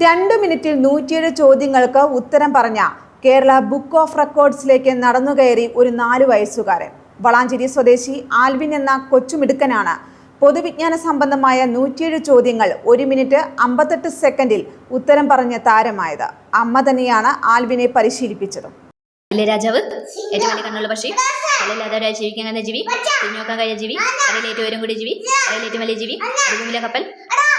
രണ്ടു മിനിറ്റിൽ നൂറ്റിയേഴ് ചോദ്യങ്ങൾക്ക് ഉത്തരം പറഞ്ഞ കേരള ബുക്ക് ഓഫ് റെക്കോർഡ്സിലേക്ക് നടന്നുകയറി ഒരു നാലു വയസ്സുകാരൻ. വളാഞ്ചേരി സ്വദേശി ആൽവിൻ എന്ന കൊച്ചുമിടുക്കനാണ്. പൊതുവിജ്ഞാന സംബന്ധമായ നൂറ്റിയേഴ് ചോദ്യങ്ങൾ ഒരു മിനിറ്റ് അമ്പത്തെട്ട് സെക്കൻഡിൽ ഉത്തരം പറഞ്ഞ താരമായത്. അമ്മ തന്നെയാണ് ആൽവിനെ പരിശീലിപ്പിച്ചത്. രാജാവ്? ഏറ്റവും വലിയ കണ്ണുള്ള പക്ഷി. കടലില്ലാതെ ജീവിക്കാൻ കഴിയുന്ന ജീവി. തിരിഞ്ഞു നോക്കാൻ കഴിയുന്ന ജീവി. അതിലേറ്റവും കൂടി ജീവി. അതിലേറ്റവും വലിയ ജീവി. കപ്പൽ.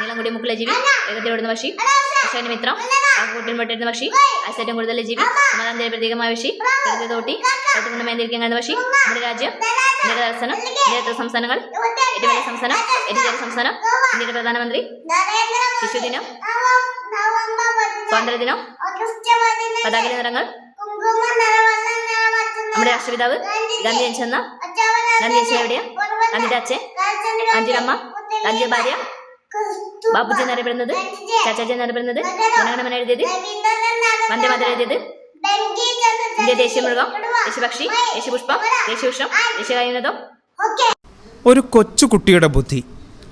നീളം കൂടിയ മുക്കുള്ള ജീവി. ഏകത്തിൽ ഓടുന്ന പക്ഷി. അശ്വന്റെ മിത്രം. കൂട്ടിൽ മുട്ടിരുന്ന പക്ഷി. ആയുസ് കൂടുതൽ ജീവി. സമാധാനത്തിന്റെ പ്രതീകമായ പക്ഷി. തോട്ടി. അടുത്തുകൊണ്ട് മേന്തിരിക്കാൻ കഴിയുന്ന പക്ഷി. നമ്മുടെ രാജ്യം. ഇന്ത്യയുടെ തലസ്ഥാനം ഇന്ത്യയുടെ സംസ്ഥാനങ്ങൾ. ഏറ്റവും വലിയ സംസ്ഥാനം. ഏറ്റവും ചെറിയ സംസ്ഥാനം. ഇന്ത്യയുടെ പ്രധാനമന്ത്രി. ശിശുദിനം. സ്വാതന്ത്ര്യദിനം. പതാക നിറങ്ങൾ നമ്മുടെ രാഷ്ട്രപിതാവ് ഗാന്ധി ജനിച്ചെന്ന ഗാന്ധി ജനിച്ച എവിടെയാ ഗാന്ധിയുടെ അച്ഛൻ. ഗാന്ധിയുടെ അമ്മ ഗാന്ധിയുടെ ഭാര്യ. ബാപ്പുജി എന്നറിയപ്പെടുന്നത് ചാച്ചാജി എന്നറിയപ്പെടുന്നത് ജനഗണമന എഴുതിയത്? വന്ദേ മാതരം എഴുതിയത്? ഇന്ത്യ ദേശീയ മൃഗം ദേശീയപക്ഷി ദേശീയപുഷ്പം ദേശീയവൃക്ഷം ദേശീയകായുനതം ഒരു കൊച്ചു കുട്ടിയുടെ ബുദ്ധി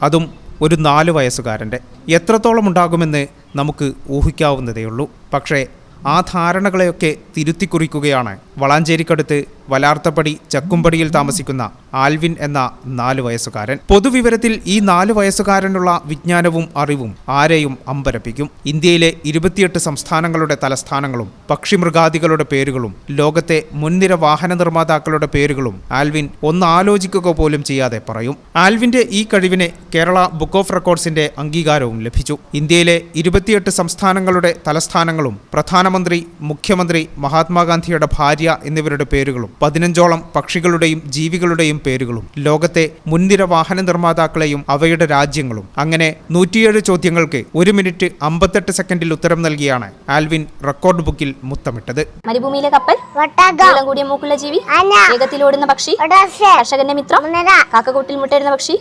അതും ഒരു നാല് വയസ്സുകാരന്റെ. എത്രത്തോളം ഉണ്ടാകുമെന്ന് നമുക്ക് ഊഹിക്കാവുന്നതേയുള്ളൂ. പക്ഷേ ആ ധാരണകളെയൊക്കെ തിരുത്തിക്കുറിക്കുകയാണ് വളാഞ്ചേരിക്കടുത്ത് വലാർത്തപ്പടി ചക്കുംപടിയിൽ താമസിക്കുന്ന ആൽവിൻ എന്ന നാല് വയസ്സുകാരൻ. പൊതുവിവരത്തിൽ ഈ നാല് വയസ്സുകാരനുള്ള വിജ്ഞാനവും അറിവും ആരെയും അമ്പരപ്പിക്കും. ഇന്ത്യയിലെ ഇരുപത്തിയെട്ട് സംസ്ഥാനങ്ങളുടെ തലസ്ഥാനങ്ങളും പക്ഷിമൃഗാദികളുടെ പേരുകളും ലോകത്തെ മുൻനിര വാഹന നിർമ്മാതാക്കളുടെ പേരുകളും ആൽവിൻ ഒന്ന് ആലോചിക്കുക പോലും ചെയ്യാതെ പറയും. ആൽവിന്റെ ഈ കഴിവിനെ കേരള ബുക്ക് ഓഫ് റെക്കോർഡ്സിന്റെ അംഗീകാരവും ലഭിച്ചു. ഇന്ത്യയിലെ ഇരുപത്തിയെട്ട് സംസ്ഥാനങ്ങളുടെ തലസ്ഥാനങ്ങളും പ്രധാനമന്ത്രി മുഖ്യമന്ത്രി മഹാത്മാഗാന്ധിയുടെ ഭാര്യ എന്നിവരുടെ പേരുകളും പതിനഞ്ചോളം പക്ഷികളുടെയും ജീവികളുടെയും പേരുകളും ലോകത്തെ മുൻനിര വാഹന നിർമ്മാതാക്കളെയും അവയുടെ രാജ്യങ്ങളും. അങ്ങനെ നൂറ്റിയേഴ് ചോദ്യങ്ങൾക്ക് ഒരു മിനിറ്റ് അമ്പത്തെട്ട് സെക്കൻഡിൽ ഉത്തരം നൽകിയാണ് ആൽവിൻ റെക്കോർഡ് ബുക്കിൽ മുത്തമിട്ടത്. മരുഭൂമിയിലെ കപ്പൽ കൂടിയ മൂക്കുള്ള ജീവി വേഗത്തിലോടുന്ന വേഗത്തിൽ ഓടുന്ന പക്ഷി കർഷകന്റെ മിത്രം കാക്കക്കൂട്ടിൽ മുട്ടയിടുന്ന പക്ഷി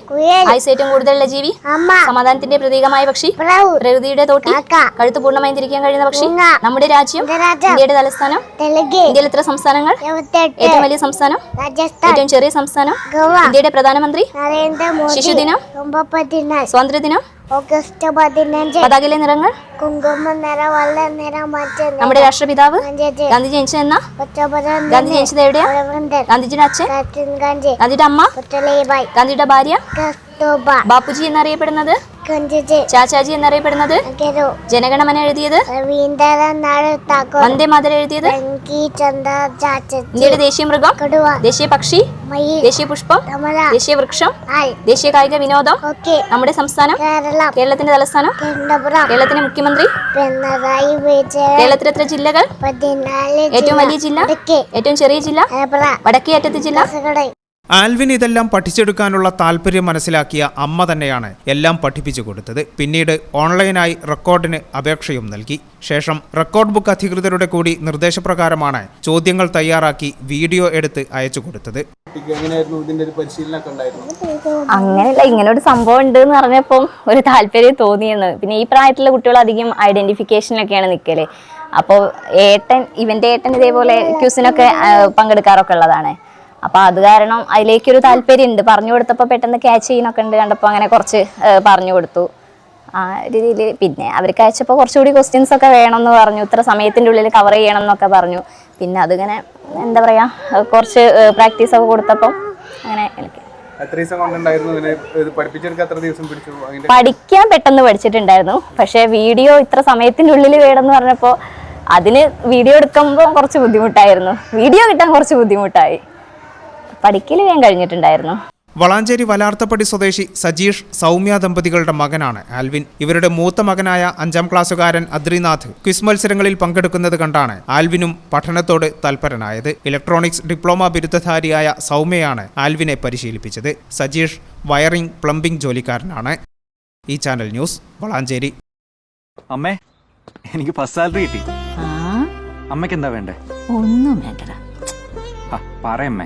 ആയുസ് ഏറ്റവും കൂടുതലുള്ള ജീവി അമ്മ സമാധാനത്തിന്റെ പ്രതീകമായ പക്ഷി പ്രകൃതിയുടെ തോട്ടി കഴുത്ത് പൂർണമായും തിരിക്കാൻ കഴിയുന്ന പക്ഷി നമ്മുടെ രാജ്യം ഇന്ത്യയുടെ തലസ്ഥാനം ഇന്ത്യയിൽ എത്ര സംസ്ഥാനങ്ങൾ? ഏറ്റവും വലിയ സംസ്ഥാനം? രാജസ്ഥാൻ. ഏറ്റവും ചെറിയ സംസ്ഥാനം? ഗോവ. ഇന്ത്യയുടെ പ്രധാനമന്ത്രി? ശിശുദിനം? സ്വാതന്ത്ര്യദിനം? ഓഗസ്റ്റ് പതിനഞ്ച്. പതാകയിലെ നിറങ്ങൾ? കുങ്കുമ നിറം നിറം മറ്റ നമ്മുടെ രാഷ്ട്രപിതാവ്? ഗാന്ധി ജനിച്ച എന്ന? ഗാന്ധി ജനിച്ചത് എവിടെയാ? ഗാന്ധിജിയുടെ അച്ഛൻ? ഗാന്ധി ഗാന്ധിയുടെ അമ്മ? ഗാന്ധിയുടെ ഭാര്യ? ബാപ്പുജി എന്നറിയപ്പെടുന്നത്? ചാച്ചാജി എന്നറിയപ്പെടുന്നത്? ജനഗണമന എഴുതിയത്? വന്ദേ മാതരം എഴുതിയത്? ഇന്ത്യയുടെ ദേശീയ മൃഗം? ദേശീയ പക്ഷി? ദേശീയ പുഷ്പം? ദേശീയ വൃക്ഷം? ദേശീയ കായിക വിനോദം? നമ്മുടെ സംസ്ഥാനം? കേരളം. കേരളത്തിന്റെ തലസ്ഥാനം? കേരളത്തിന്റെ മുഖ്യമന്ത്രി? പിണറായി വിജയൻ. കേരളത്തിൽ എത്ര ജില്ലകൾ ഏറ്റവും വലിയ ജില്ല? ഏറ്റവും ചെറിയ ജില്ല? വടക്കേ അറ്റത്തെ ജില്ല? ആൽവിൻ ഇതെല്ലാം പഠിച്ചെടുക്കാനുള്ള താല്പര്യം മനസ്സിലാക്കിയ അമ്മ തന്നെയാണ് എല്ലാം പഠിപ്പിച്ചു കൊടുത്തത്. പിന്നീട് ഓൺലൈനായി റെക്കോർഡിന് അപേക്ഷയും നൽകി. ശേഷം റെക്കോർഡ് ബുക്ക് അധികൃതരുടെ കൂടി നിർദ്ദേശപ്രകാരമാണ് ചോദ്യങ്ങൾ തയ്യാറാക്കി വീഡിയോ എടുത്ത് അയച്ചു കൊടുത്തത്. അങ്ങനെയല്ല ഇങ്ങനെ ഒരു സംഭവം ഉണ്ട് എന്ന് പറഞ്ഞപ്പോൾ ഒരു താല്പര്യം തോന്നിയെന്ന്. പിന്നെ ഈ പ്രായത്തിലുള്ള കുട്ടികൾ അധികം ഐഡന്റിഫിക്കേഷനിലൊക്കെയാണ് നിൽക്കൽ അപ്പോൾ ഏട്ടൻ ഇവന്റെ ഏട്ടൻ ഇതേപോലെ ക്യൂസിനൊക്കെ പങ്കെടുക്കാറൊക്കെ ഉള്ളതാണ്. അപ്പൊ അത് കാരണം അതിലേക്കൊരു താല്പര്യം ഉണ്ട് പറഞ്ഞു കൊടുത്തപ്പോൾ പെട്ടെന്ന് ക്യാച്ച് ചെയ്യുന്നൊക്കെ ഉണ്ട് കണ്ടപ്പോൾ അങ്ങനെ കുറച്ച് പറഞ്ഞു കൊടുത്തു. ആ രീതിയിൽ പിന്നെ അവർക്ക് അയച്ചപ്പോൾ കുറച്ചുകൂടി ക്വസ്റ്റ്യൻസ് ഒക്കെ വേണമെന്ന് പറഞ്ഞു. ഇത്ര സമയത്തിന്റെ ഉള്ളിൽ കവർ ചെയ്യണം എന്നൊക്കെ പറഞ്ഞു. പിന്നെ അതിങ്ങനെ എന്താ പറയുക കുറച്ച് പ്രാക്ടീസ് ഒക്കെ കൊടുത്തപ്പം അങ്ങനെ എനിക്ക് പഠിക്കാൻ പെട്ടെന്ന് പഠിച്ചിട്ടുണ്ടായിരുന്നു. പക്ഷേ വീഡിയോ ഇത്ര സമയത്തിന്റെ ഉള്ളിൽ എന്ന് പറഞ്ഞപ്പോൾ അതിന് വീഡിയോ എടുക്കുമ്പോൾ കുറച്ച് ബുദ്ധിമുട്ടായിരുന്നു. വീഡിയോ കിട്ടാൻ കുറച്ച് ബുദ്ധിമുട്ടായി. പഠിക്കൽ വേഗം കഴിഞ്ഞിട്ടുണ്ടായിരുന്നു. വളാഞ്ചേരി വലാർത്തപ്പടി സ്വദേശി സജീഷ് സൗമ്യ ദമ്പതികളുടെ മകനാണ്. ആൽവിൻ ഇവരുടെ മൂത്ത മകനായ അഞ്ചാം ക്ലാസ്സുകാരൻ അദ്രിനാഥ് ക്വിസ് മത്സരങ്ങളിൽ പങ്കെടുക്കുന്നത് കണ്ടാണ് ആൽവിനും പഠനത്തോട് തൽപരനായത്. ഇലക്ട്രോണിക്സ് ഡിപ്ലോമ ബിരുദധാരിയായ സൗമ്യയാണ് ആൽവിനെ പരിശീലിപ്പിച്ചത്. സജീഷ് വയറിംഗ് പ്ലംബിംഗ് ജോലിക്കാരനാണ്. ഈ ചാനൽ ന്യൂസ് വളാഞ്ചേരി. അമ്മേ എനിക്ക് ഫസ്റ്റ് സാലറി കിട്ടി. ആ? അമ്മയ്ക്ക് എന്താ വേണ്ടേ? ഒന്നും വേണ്ടടാ. പറയമ്മേ